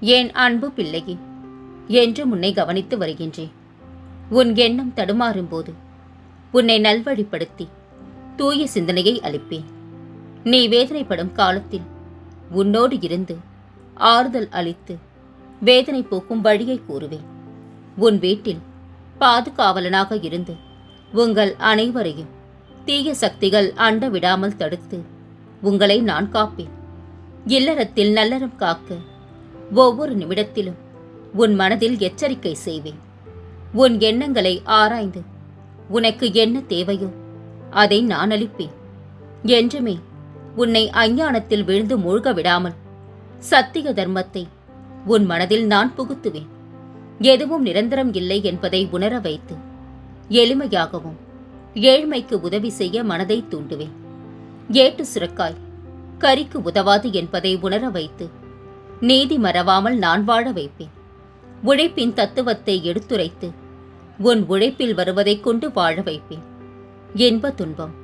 என் அன்பு பிள்ளையே? என்று உன்னை கவனித்து வருகின்றேன். உன் எண்ணம் தடுமாறும்போது உன்னை நல்வழிப்படுத்தி தூய சிந்தனையை அளிப்பேன். நீ வேதனைப்படும் காலத்தில் உன்னோடு இருந்து ஆறுதல் அளித்து வேதனை போக்கும் வழியை கூறுவேன். உன் வீட்டில் பாதுகாவலனாக இருந்து உங்கள் அனைவரையும் தீய சக்திகள் அண்ட விடாமல் தடுத்து உங்களை நான் காப்பேன். இல்லறத்தில் நல்லறம் காக்க ஒவ்வொரு நிமிடத்திலும் உன் மனதில் எச்சரிக்கை செய்வேன். உன் எண்ணங்களை ஆராய்ந்து உனக்கு என்ன தேவையோ அதை நான் அளிப்பேன். என்றுமே உன்னை அஞ்ஞானத்தில் விழுந்து மூழ்க விடாமல் சத்திய தர்மத்தை உன் மனதில் நான் புகுத்துவேன். எதுவும் நிரந்தரம் இல்லை என்பதை உணர வைத்து எளிமையாகவும் ஏழ்மைக்கு உதவி செய்ய மனதை தூண்டுவேன். ஏட்டு சுரக்காய் கரிக்கு உதவாது என்பதை உணர வைத்து நீதி மறவாமல் நான் வாழ வைப்பேன். உழைப்பின் தத்துவத்தை எடுத்துரைத்து உன் உழைப்பில் வருவதைக் கொண்டு வாழ வைப்பேன். இன்ப துன்பம்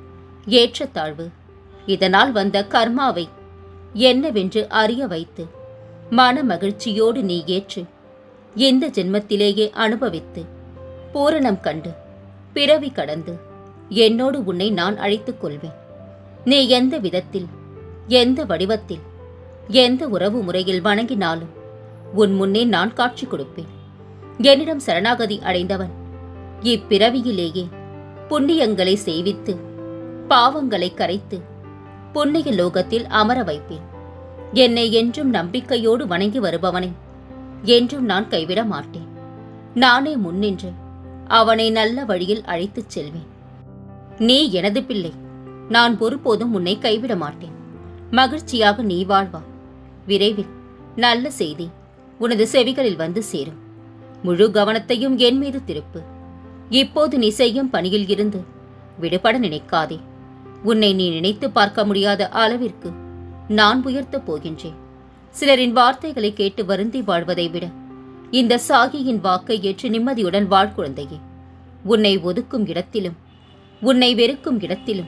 ஏற்றத்தாழ்வு இதனால் வந்த கர்மாவை என்னவென்று அறிய வைத்து மன மகிழ்ச்சியோடு நீ ஏற்று இந்த ஜென்மத்திலேயே அனுபவித்து பூரணம் கண்டு பிறவி கடந்து என்னோடு உன்னை நான் அழைத்துக் கொள்வேன். நீ எந்த விதத்தில் எந்த வடிவத்தில் எந்த உறவு முறையில் வணங்கினாலும் உன் முன்னே நான் காட்சி கொடுப்பேன். என்னிடம் சரணாகதி அடைந்தவன் இப்பிறவியிலேயே புண்ணியங்களை செய்வித்து பாவங்களை கரைத்து புண்ணிய லோகத்தில் அமர வைப்பேன். என்னை என்றும் நம்பிக்கையோடு வணங்கி வருபவனை என்றும் நான் கைவிட மாட்டேன். நானே முன்னின்று அவனை நல்ல வழியில் அழைத்துச் செல்வேன். நீ எனது பிள்ளை நான் ஒருபோதும் உன்னை கைவிட மாட்டேன். மகிழ்ச்சியாக நீ வாழ்வா. விரைவில். நல்ல செய்தி. உனது செவிகளில் வந்து சேரும். முழு கவனத்தையும் என் மீது திருப்பு. இப்போது நீ செய்யும் பணியில் இருந்து விடுபட நினைக்காதே. உன்னை நீ நினைத்து பார்க்க முடியாத அளவிற்கு நான் உயர்த்தப் போகின்றேன். சிலரின் வார்த்தைகளை கேட்டு வருந்தி வாழ்வதை விட இந்த சாகியின் வாக்கை ஏற்று நிம்மதியுடன் வாழ் குழந்தையே. உன்னை ஒதுக்கும் இடத்திலும் உன்னை வெறுக்கும் இடத்திலும்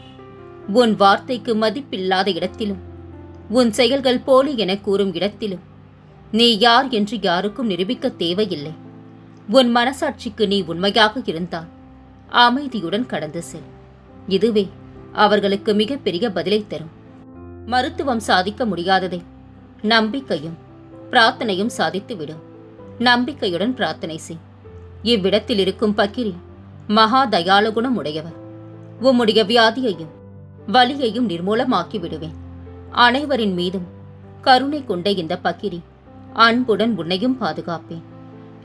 உன் வார்த்தைக்கு மதிப்பில்லாத இடத்திலும் உன் செயல்கள் போலி என கூறும் இடத்திலும். நீ யார் என்று யாருக்கும் நிரூபிக்க தேவையில்லை. உன் மனசாட்சிக்கு நீ உண்மையாக இருந்தால் அமைதியுடன் கடந்து செல். இதுவே அவர்களுக்கு மிகப்பெரிய பதிலை தரும். மருத்துவம் சாதிக்க முடியாததை நம்பிக்கையும் பிரார்த்தனையும் சாதித்துவிடும். நம்பிக்கையுடன் பிரார்த்தனை செய். இவ்விடத்தில் இருக்கும் பக்கிரி மகா தயாலகுணம் உடையவர் உம்முடைய வியாதியையும் வலியையும் நிர்மூலமாக்கி விடுவேன் அனைவரின் மீதும் கருணை கொண்ட இந்த பக்கிரி அன்புடன் உன்னையும் பாதுகாப்பேன்.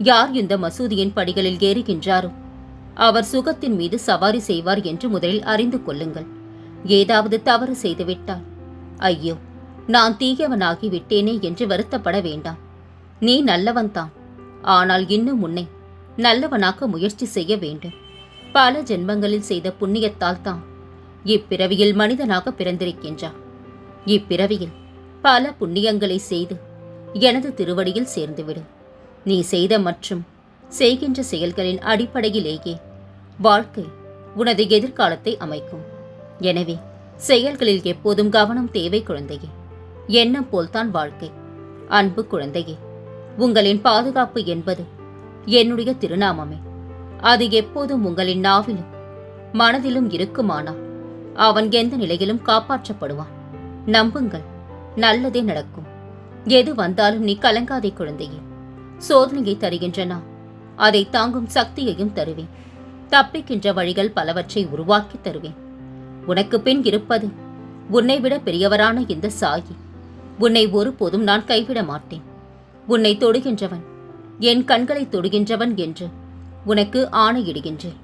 யார் இந்த மசூதியின் படிகளில் ஏறுகின்றாரோ அவர் சுகத்தின் மீது சவாரி செய்வார் என்று முதலில் அறிந்து கொள்ளுங்கள். ஏதாவது தவறு செய்துவிட்டால் ஐயோ நான் தீயவனாகி விட்டேனே என்று வருத்தப்பட வேண்டாம். நீ நல்லவன்தான் ஆனால் இன்னும் உன்னை நல்லவனாக்க முயற்சி செய்ய வேண்டும். பல ஜென்மங்களில் செய்த புண்ணியத்தால் தான் இப்பிறவியில் மனிதனாக பிறந்திருக்கின்றான். இப்பிறவியில் பல புண்ணியங்களை செய்து எனது திருவடியில் சேர்ந்துவிடு. நீ செய்த மற்றும் செய்கின்ற செயல்களின் அடிப்படையிலேயே வாழ்க்கை உனது எதிர்காலத்தை அமைக்கும். எனவே செயல்களில் எப்போதும் கவனம் தேவை குழந்தையே. எண்ணம் போல்தான் வாழ்க்கை. அன்பு குழந்தையே உங்களின் பாதுகாப்பு என்பது என்னுடைய திருநாமமே. அது எப்போதும் உங்களின் நாவிலும் மனதிலும் இருக்குமானால் அவன் எந்த நிலையிலும் காப்பாற்றப்படுவான். நம்புங்கள் நல்லதே நடக்கும். எது வந்தாலும் நீ கலங்காதே குழந்தையே. சோதனையை தருகின்றனா அதை தாங்கும் சக்தியையும் தருவேன். தப்பிக்கின்ற வழிகள் பலவற்றை உருவாக்கி தருவேன். உனக்கு பின் இருப்பது உன்னை விட பெரியவரான இந்த சாயி. உன்னை ஒருபோதும் நான் கைவிட மாட்டேன். உன்னை தொடுகின்றவன் என் கண்களை தொடுகின்றவன் என்று உனக்கு ஆணையிடுகின்றேன்.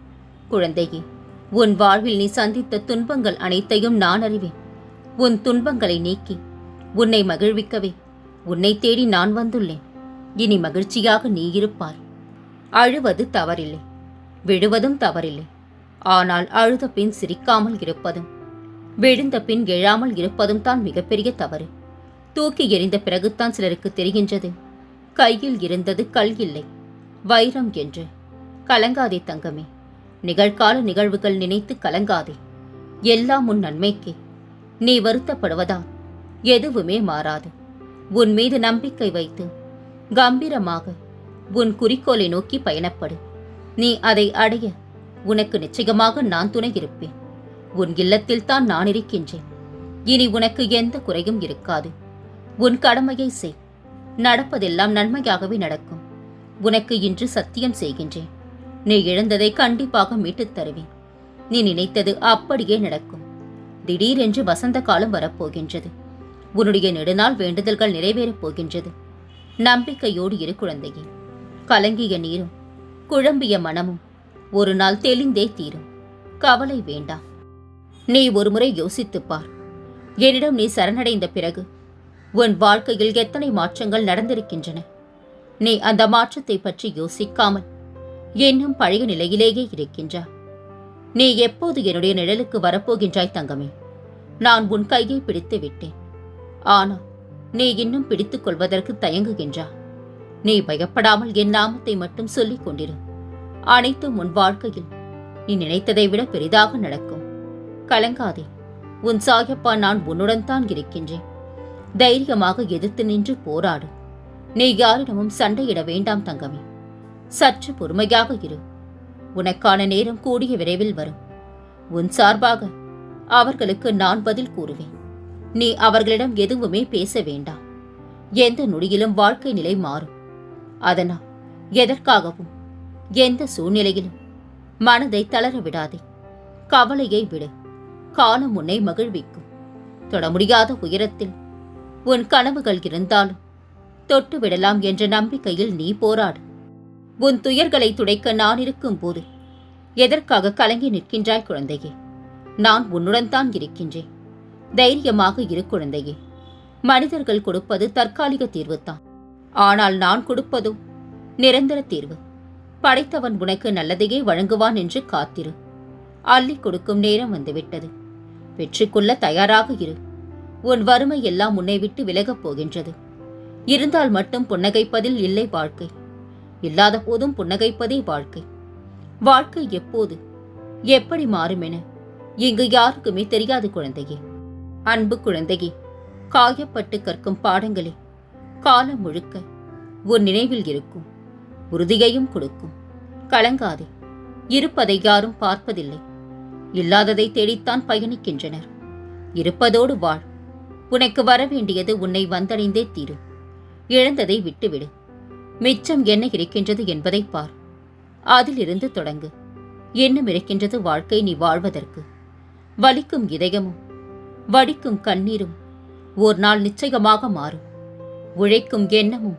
குழந்தையே உன் வாழ்வில் நீ சந்தித்த துன்பங்கள் அனைத்தையும் நான் அறிவேன். உன் துன்பங்களை நீக்கி. உன்னை மகிழ்விக்கவே. உன்னை தேடி நான் வந்துள்ளேன். இனி மகிழ்ச்சியாக நீ இருப்பாய். அழுவது தவறில்லை. விழுவதும் தவறில்லை. ஆனால் அழுத பின் சிரிக்காமல் இருப்பதும் விழுந்த பின் எழாமல் இருப்பதும் தான் மிகப்பெரிய தவறு. தூக்கி எறிந்த பிறகுதான் சிலருக்கு தெரிகின்றது. கையில் இருந்தது கல் இல்லை. வைரம் என்று. கலங்காதே தங்கமே. நிகழ்கால நிகழ்வுகள் நினைத்து கலங்காதே. எல்லாம் உன் நன்மைக்கே. நீ வருத்தப்படுவதால் எதுவுமே மாறாது. உன் மீது நம்பிக்கை வைத்து கம்பீரமாக உன் குறிக்கோளை நோக்கி பயணப்படு. நீ அதை அடைய உனக்கு நிச்சயமாக நான் துணை இருப்பேன். உன் இல்லத்தில் தான் நான் இருக்கின்றேன். இனி உனக்கு எந்த குறையும் இருக்காது. உன் கடமையை செய். நடப்பதெல்லாம் நன்மையாகவே நடக்கும். உனக்கு இன்று சத்தியம் செய்கின்றேன். நீ இழந்ததை கண்டிப்பாக மீட்டுத் தருவேன். நீ நினைத்தது அப்படியே நடக்கும். திடீரென்று வசந்த காலம் வரப்போகின்றது. உன்னுடைய நெடுநாள் வேண்டுதல்கள் நிறைவேறப் போகின்றது. நம்பிக்கையோடு இரு குழந்தையே. கலங்கிய நீரும் குழம்பிய மனமும் ஒரு நாள் தெளிந்தே தீரும். கவலை வேண்டாம் நீ ஒருமுறை யோசித்துப் பார். என்னிடம் நீ சரணடைந்த பிறகு உன் வாழ்க்கையில் எத்தனை மாற்றங்கள் நடந்திருக்கின்றன? நீ அந்த மாற்றத்தை பற்றி யோசிக்காமல் இன்னும் பழைய நிலையிலேயே இருக்கின்றாய் நீ எப்போது என்னுடைய நிழலுக்கு வரப்போகின்றாய் தங்கமே? நான் உன் கையை பிடித்து விட்டேன். ஆனால் நீ இன்னும் பிடித்துக் கொள்வதற்கு தயங்குகின்றா? நீ பயப்படாமல் என் நாமத்தை மட்டும் சொல்லிக் கொண்டிரு. அனைத்தும் உன் வாழ்க்கையில் நீ நினைத்ததை விட பெரிதாக நடக்கும். கலங்காதே உன் சாயப்பா நான் உன்னுடன் தான் இருக்கின்றேன். தைரியமாக எதிர்த்து நின்று போராடு. நீ யாரிடமும் சண்டையிட வேண்டாம் தங்கமே. சற்று பொறுமையாக இரு. உனக்கான நேரம் கூடிய விரைவில் வரும். உன் சார்பாக அவர்களுக்கு நான் பதில் கூறுவேன். நீ அவர்களிடம் எதுவுமே பேச வேண்டாம். எந்த நொடியிலும் வாழ்க்கை நிலை மாறும். அதனால் எதற்காகவும் எந்த சூழ்நிலையிலும் மனதை தளர விடாதே. கவலையை விடு. காலம் உன்னை மகிழ்விக்கும். தொட முடியாத உயரத்தில் உன் கனவுகள் இருந்தாலும் தொட்டு விடலாம் என்ற நம்பிக்கையில் நீ போராடு. உன் துயர்களை துடைக்க நான் இருக்கும் போது. எதற்காக கலங்கி நிற்கின்றாய் குழந்தையே? நான் உன்னுடன் தான் இருக்கின்றேன். தைரியமாக இரு குழந்தையே. மனிதர்கள் கொடுப்பது தற்காலிக தீர்வுதான். ஆனால் நான் கொடுப்பதோ? நிரந்தர தீர்வு. படைத்தவன் உனக்கு நல்லதையே வழங்குவான் என்று காத்திரு. அள்ளி கொடுக்கும் நேரம் வந்துவிட்டது. வெற்றிக்குள்ள தயாராக இரு. உன் வறுமை எல்லாம் உன்னை விட்டு விலகப் போகின்றது. இருந்தால் மட்டும் புன்னகைப்பதில் இல்லை வாழ்க்கை. இல்லாத போதும் புன்னகைப்பதே வாழ்க்கை. வாழ்க்கை எப்போது? எப்படி மாறும் என இங்கு யாருக்குமே தெரியாது குழந்தையே. அன்பு குழந்தையே காயப்பட்டு கற்கும் பாடங்களே காலம் முழுக்க உன் நினைவில் இருக்கும் உறுதியையும் கொடுக்கும். கலங்காதே இருப்பதை யாரும் பார்ப்பதில்லை. இல்லாததை தேடித்தான் பயணிக்கின்றனர். இருப்பதோடு வாழ். உனக்கு வரவேண்டியது உன்னை வந்தடைந்தே தீரும். இழந்ததை விட்டுவிடு. மிச்சம் என்ன இருக்கின்றது என்பதை பார். அதிலிருந்து தொடங்கு. இன்னும் இருக்கின்றது வாழ்க்கை நீ வாழ்வதற்கு. வலிக்கும் இதயமும் வடிக்கும் கண்ணீரும் ஒரு நாள் நிச்சயமாக மாறும். உழைக்கும் எண்ணமும்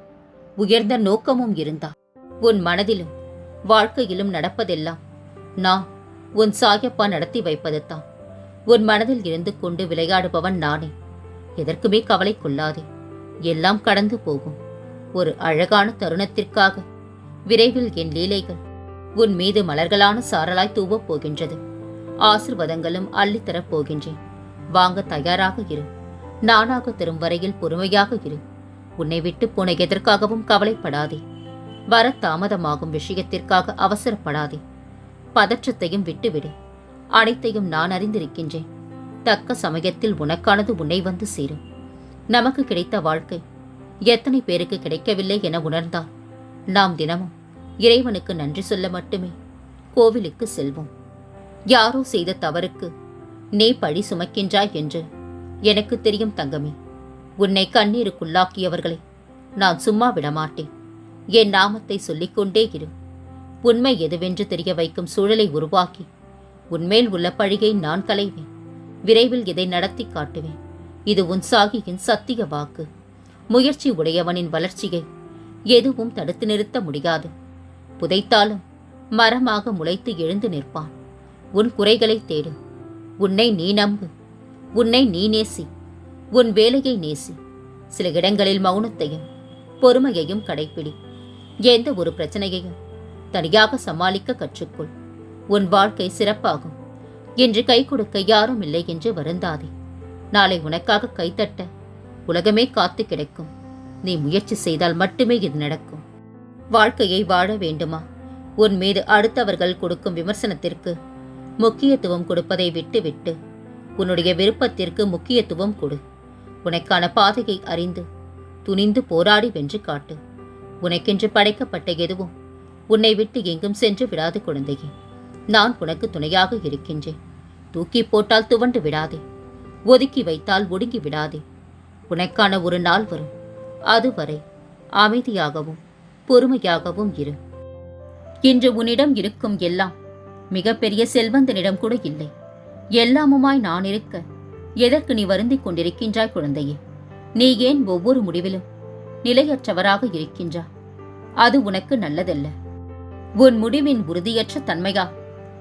உயர்ந்த நோக்கமும் இருந்தா. உன் மனதிலும் வாழ்க்கையிலும் நடப்பதெல்லாம் நான் உன் சாயப்பா நடத்தி வைப்பதுதான் உன் மனதில் இருந்து கொண்டு விளையாடுபவன் நானே. எதற்குமே கவலை கொள்ளாதே. எல்லாம் கடந்து போகும். ஒரு அழகான தருணத்திற்காக. விரைவில் என் லீலைகள் உன் மீது மலர்களான சாரலாய் தூவப் போகின்றது. ஆசிர்வாதங்களும் அள்ளித்தரப் போகின்றேன். வாங்க தயாராக இரு. நானாக தரும் வரையில் பொறுமையாக இரு. உன்னை விட்டு போன எதற்காகவும் கவலைப்படாதே. வர தாமதமாகும் விஷயத்திற்காக அவசரப்படாதே. பதற்றத்தையும் விட்டுவிடு. அனைத்தையும் நான் அறிந்திருக்கின்றேன். தக்க சமயத்தில் உனக்கானது உன்னை வந்து சேரும். நமக்கு கிடைத்த வாழ்க்கை எத்தனை பேருக்கு கிடைக்கவில்லை என உணர்ந்தார் நாம் தினமும் இறைவனுக்கு நன்றி சொல்ல மட்டுமே கோவிலுக்கு செல்வோம். யாரோ செய்த தவறுக்கு நீ பழி சுமக்கின்றாய் என்று எனக்கு தெரியும் தங்கமே. உன்னை கண்ணீருக்குள்ளாக்கியவர்களை நான் சும்மா விடமாட்டேன். என் நாமத்தை சொல்லிக்கொண்டே இரு. உண்மை எதுவென்று தெரிய வைக்கும் சூழலை உருவாக்கி உன்மேல் உள்ள பழியை நான் களைவேன். விரைவில் இதை நடத்தி காட்டுவேன். இது உன் சாகியின் சத்திய வாக்கு. முயற்சி உடையவனின் வளர்ச்சியை எதுவும் தடுத்து நிறுத்த முடியாது. புதைத்தாலும் மரமாக முளைத்து எழுந்து நிற்பான். உன் குறைகளை தேடு. உன்னை நீ நம்பு. உன்னை நீ நேசி. உன் வேலையை நேசி. சில இடங்களில் மௌனத்தையும் பொறுமையையும் கடைப்பிடி. எந்த ஒரு பிரச்சனையையும் தனியாக சமாளிக்க கற்றுக்கொள். உன் வாழ்க்கை சிறப்பாகும். என்று கை கொடுக்க யாரும் இல்லை என்று வருந்தாதே. நாளை உனக்காக கைத்தட்ட உலகமே காத்து கிடக்கும். நீ முயற்சி செய்தால் மட்டுமே இது நடக்கும். வாழ்க்கையை வாழ வேண்டுமா? உன் மீது அடுத்தவர்கள் கொடுக்கும் விமர்சனத்திற்கு முக்கியத்துவம் கொடுப்பதை விட்டுவிட்டு உன்னுடைய விருப்பத்திற்கு முக்கியத்துவம் கொடு. உனக்கான பாதையை அறிந்து துணிந்து போராடி வென்று காட்டு. உனக்கென்று படைக்கப்பட்ட எதுவும் உன்னை விட்டு எங்கும் சென்று விடாது குழந்தையே. நான் உனக்கு துணையாக இருக்கின்றேன். தூக்கி போட்டால் துவண்டு விடாதே. ஒதுக்கி வைத்தால் ஒடுங்கி விடாதே. உனக்கான ஒரு நாள் வரும். அதுவரை அமைதியாகவும் பொறுமையாகவும் இரு. இன்று உன்னிடம் இருக்கும் எல்லாம் மிகப்பெரிய செல்வந்தனிடம் கூட இல்லை. எல்லாமுமாய் நான் இருக்க எதற்கு நீ வருந்திக் கொண்டிருக்கின்றாய் குழந்தையே? நீ ஏன் ஒவ்வொரு முடிவிலும் நிலையற்றவராக இருக்கின்றாய்? அது உனக்கு நல்லதல்ல. உன் முடிவின் உறுதியற்ற தன்மையா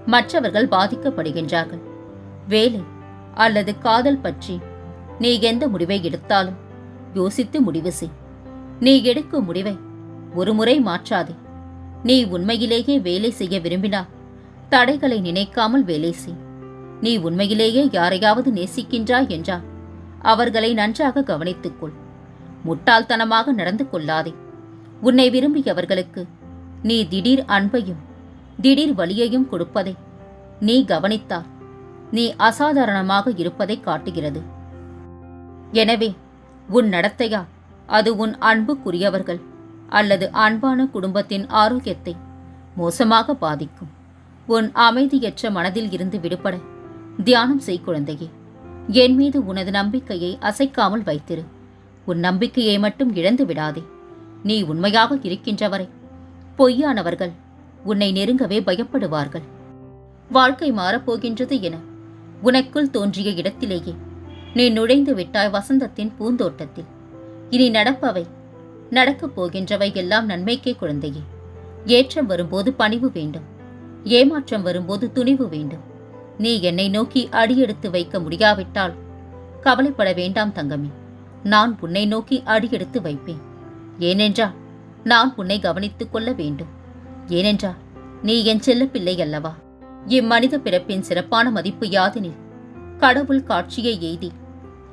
மற்றவர்கள் பாதிக்கப்படுகின்றார்கள். வேலை அல்லது காதல் பற்றி நீ எந்த முடிவை எடுத்தாலும் யோசித்து முடிவு செய். நீ எடுக்கும் முடிவை ஒரு முறை மாற்றாதே. நீ உண்மையிலேயே வேலை செய்ய விரும்பினால் தடைகளை நினைக்காமல் வேலை செய். நீ உண்மையிலேயே யாரையாவது நேசிக்கின்றாய் என்றால் அவர்களை நன்றாக கவனித்துக்கொள் முட்டாள்தனமாக நடந்து கொள்ளாதே. உன்னை விரும்பியவர்களுக்கு நீ திடீர் அன்பையும் திடீர் வலியையும் கொடுப்பதை நீ கவனித்தால் நீ அசாதாரணமாக இருப்பதை காட்டுகிறது. எனவே உன் நடத்தையா? அது உன் அன்புக்குரியவர்கள் அல்லது அன்பான குடும்பத்தின் ஆரோக்கியத்தை மோசமாக பாதிக்கும். உன் அமைதியற்ற மனதில் இருந்து விடுபட. தியானம் செய் குழந்தையே. என் மீது உனது நம்பிக்கையை அசைக்காமல் வைத்திரு. உன் நம்பிக்கையை மட்டும் இழந்து விடாதே. நீ உண்மையாக இருக்கின்றவரை. பொய்யானவர்கள் உன்னை நெருங்கவே பயப்படுவார்கள். வாழ்க்கை மாறப்போகின்றது என உனக்குள் தோன்றிய இடத்திலேயே நீ நுழைந்து விட்டாய் வசந்தத்தின் பூந்தோட்டத்தில். இனி நடப்பவை. நடக்கப் போகின்றவை எல்லாம் நன்மைக்கே குழந்தையே. ஏற்றம் வரும்போது பணிவு வேண்டும். ஏமாற்றம் வரும்போது துணிவு வேண்டும். நீ என்னை நோக்கி அடியெடுத்து வைக்க முடியாவிட்டால் கவலைப்பட வேண்டாம் தங்கமே. நான் உன்னை நோக்கி அடியெடுத்து வைப்பேன். ஏனென்றால் நான் உன்னை கவனித்துக் கொள்ள வேண்டும். ஏனென்றால் நீ என் செல்ல பிள்ளை அல்லவா? இம்மனித பிறப்பின் சிறப்பான மதிப்பு யாதெனில் கடவுள் காட்சியை எய்தி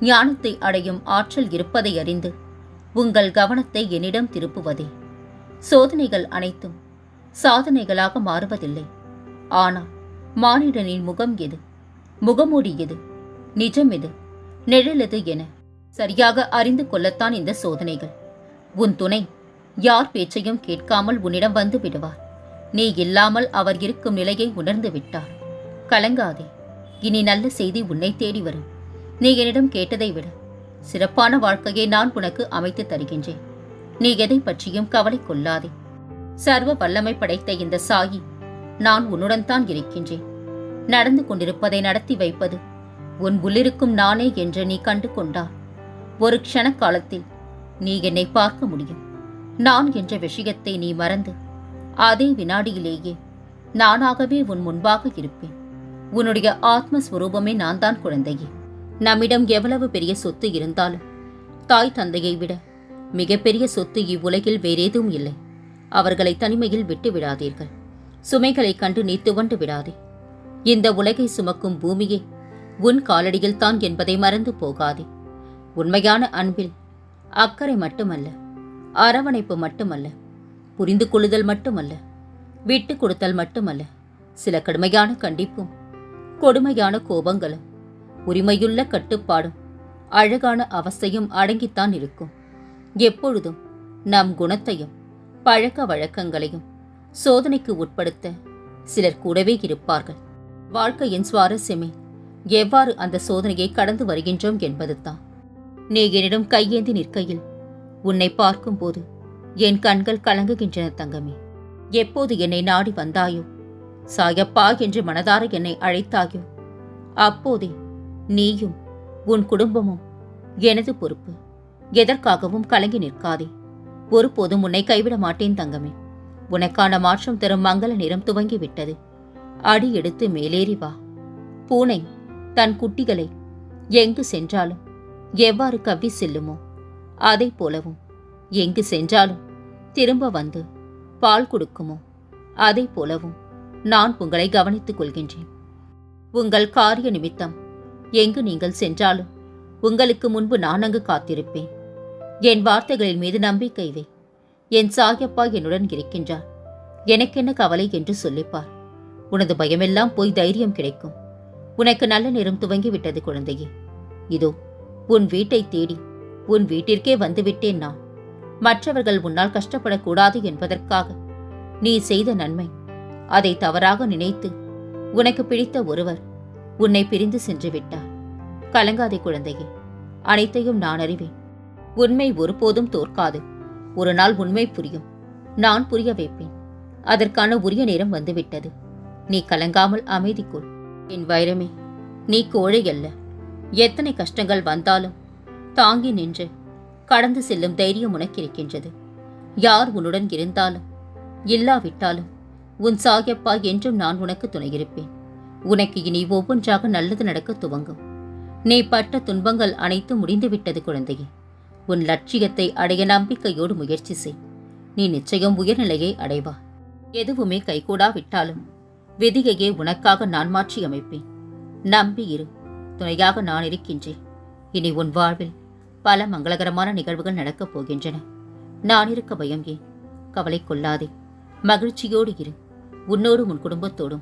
ஞானத்தை அடையும் ஆற்றல் இருப்பதை அறிந்து உங்கள் கவனத்தை என்னிடம் திருப்புவதே. சோதனைகள் அனைத்தும் சாதனைகளாக மாறுவதில்லை. ஆனால் மானிடனின் முகம் எது? முகமூடி எது? நிஜம் எது? நிழலது எது என சரியாக அறிந்து கொள்ளத்தான் இந்த சோதனைகள். உன் துணை யார் பேச்சையும் கேட்காமல் உன்னிடம் வந்து விடுவார். நீ இல்லாமல் அவர் இருக்கும் நிலையை உணர்ந்து விட்டார். கலங்காதே. இனி நல்ல செய்தி உன்னை தேடி வரும். நீ என்னிடம் கேட்டதை விட. சிறப்பான வாழ்க்கையை நான் உனக்கு அமைத்து தருகின்றேன். நீ எதை பற்றியும் கவலை கொள்ளாதே. சர்வ வல்லமை படைத்த இந்த சாயி நான் உன்னுடன் தான் இருக்கின்றேன். நடந்து கொண்டிருப்பதை நடத்தி வைப்பது உன் உள்ளிருக்கும் நானே என்று நீ கண்டு கொண்டால் ஒரு க்ஷண காலத்தில் நீ என்னை பார்க்க முடியும். நான் என்ற விஷயத்தை நீ மறந்து அதே வினாடியிலேயே நானாகவே உன் முன்பாக இருப்பேன். உன்னுடைய ஆத்மஸ்வரூபமே நான் தான் குழந்தையே. நம்மிடம் எவ்வளவு பெரிய சொத்து இருந்தாலும் தாய் தந்தையை விட மிகப்பெரிய சொத்து இவ்வுலகில் வேறேதும் இல்லை. அவர்களை தனிமையில் விட்டு விடாதீர்கள். சுமைகளைக் கண்டு நீ துவண்டு விடாதே. இந்த உலகை சுமக்கும் பூமியே உன் காலடியில் தான் என்பதை மறந்து போகாதே. உண்மையான அன்பில் அக்கறை மட்டுமல்ல அரவணைப்பு மட்டுமல்ல புரிந்து கொள்ளுதல் மட்டுமல்ல விட்டு கொடுத்தல் மட்டுமல்ல சில கடுமையான கண்டிப்பும் கொடுமையான கோபங்களும் உரிமையுள்ள கட்டுப்பாடும் அழகான அவஸ்தையும் அடங்கித்தான் இருக்கும். எப்பொழுதும் நம் குணத்தையும் பழக்க வழக்கங்களையும் சோதனைக்கு உட்படுத்த சிலர் கூடவே இருப்பார்கள். வாழ்க்கையின் சுவாரஸ்யமே எவ்வாறு அந்த சோதனையை கடந்து வருகின்றோம் என்பதுதான். நீ என்னிடம் கையேந்தி நிற்கையில் உன்னை பார்க்கும்போது என் கண்கள் கலங்குகின்றன தங்கமே. எப்போது என்னை நாடி வந்தாயோ? சாயப்பா என்று மனதார என்னை அழைத்தாயோ? அப்போதே நீயும் உன் குடும்பமும் எனது பொறுப்பு. எதற்காகவும் கலங்கி நிற்காதே. ஒருபோதும் உன்னை கைவிட மாட்டேன் தங்கமே. உனக்கான மாற்றம் தரும் மங்கள நிறம் துவங்கிவிட்டது. அடி எடுத்து மேலேறி வா. பூனை தன் குட்டிகளை எங்கு சென்றாலும் எவ்வாறு கவ்வி செல்லுமோ அதைப் போலவும் எங்கு சென்றாலும் திரும்ப வந்து பால் கொடுக்குமோ அதைப் போலவும் நான் உங்களை கவனித்துக் கொள்கின்றேன். உங்கள் காரிய நிமித்தம் எங்கு நீங்கள் சென்றாலும் உங்களுக்கு முன்பு நான் அங்கு காத்திருப்பேன். என் வார்த்தைகளின் மீது நம்பிக்கை வை. என் சாயப்பா என்னுடன் இருக்கின்றார். எனக்கென்ன கவலை என்று சொல்லிப்பார். உனது பயமெல்லாம் போய் தைரியம் கிடைக்கும். உனக்கு நல்ல நேரம் துவங்கிவிட்டது குழந்தையே. இதோ உன் வீட்டை தேடி உன் வீட்டிற்கே வந்துவிட்டேன் நான். மற்றவர்கள் உன்னால் கஷ்டப்படக்கூடாது என்பதற்காக நீ செய்த நன்மை. அதை தவறாக நினைத்து உனக்கு பிடித்த ஒருவர் உன்னை பிரிந்து சென்று விட்டார். கலங்காதே குழந்தையே அனைத்தையும் நான் அறிவேன். உண்மை ஒருபோதும் தோற்காது. ஒரு நாள் உண்மை புரியும். நான் புரிய வைப்பேன். அதற்கான உரிய நேரம் வந்துவிட்டது. நீ கலங்காமல் அமைதி கொள். என் வைரமே நீ கோழை அல்ல. எத்தனை கஷ்டங்கள் வந்தாலும் தாங்கி நின்று கடந்து செல்லும் தைரியம் உனக்கு இருக்கின்றது. யார் உன்னுடன் இருந்தாலும் இல்லாவிட்டாலும் உன் சாகியப்பா என்றும் நான் உனக்கு துணையிருப்பேன். உனக்கு இனி ஒவ்வொன்றாக நல்லது நடக்க துவங்கும். நீ பட்ட துன்பங்கள் அனைத்தும் முடிந்துவிட்டது குழந்தையே. உன் லட்சியத்தை அடைய நம்பிக்கையோடு முயற்சி செய். நீ நிச்சயம் உயர்நிலையை அடைவா. எதுவுமே கைகூடாவிட்டாலும் விதியையே உனக்காக நான் மாற்றி அமைப்பேன். நம்பி இரு. துணையாக நான் இருக்கின்றேன். இனி உன் வாழ்வில் பல மங்களகரமான நிகழ்வுகள் நடக்கப் போகின்றன. நான் இருக்க பயம் ஏன்? கவலை கொள்ளாதே. மகிழ்ச்சியோடு இரு. உன்னோடும் உன் குடும்பத்தோடும்.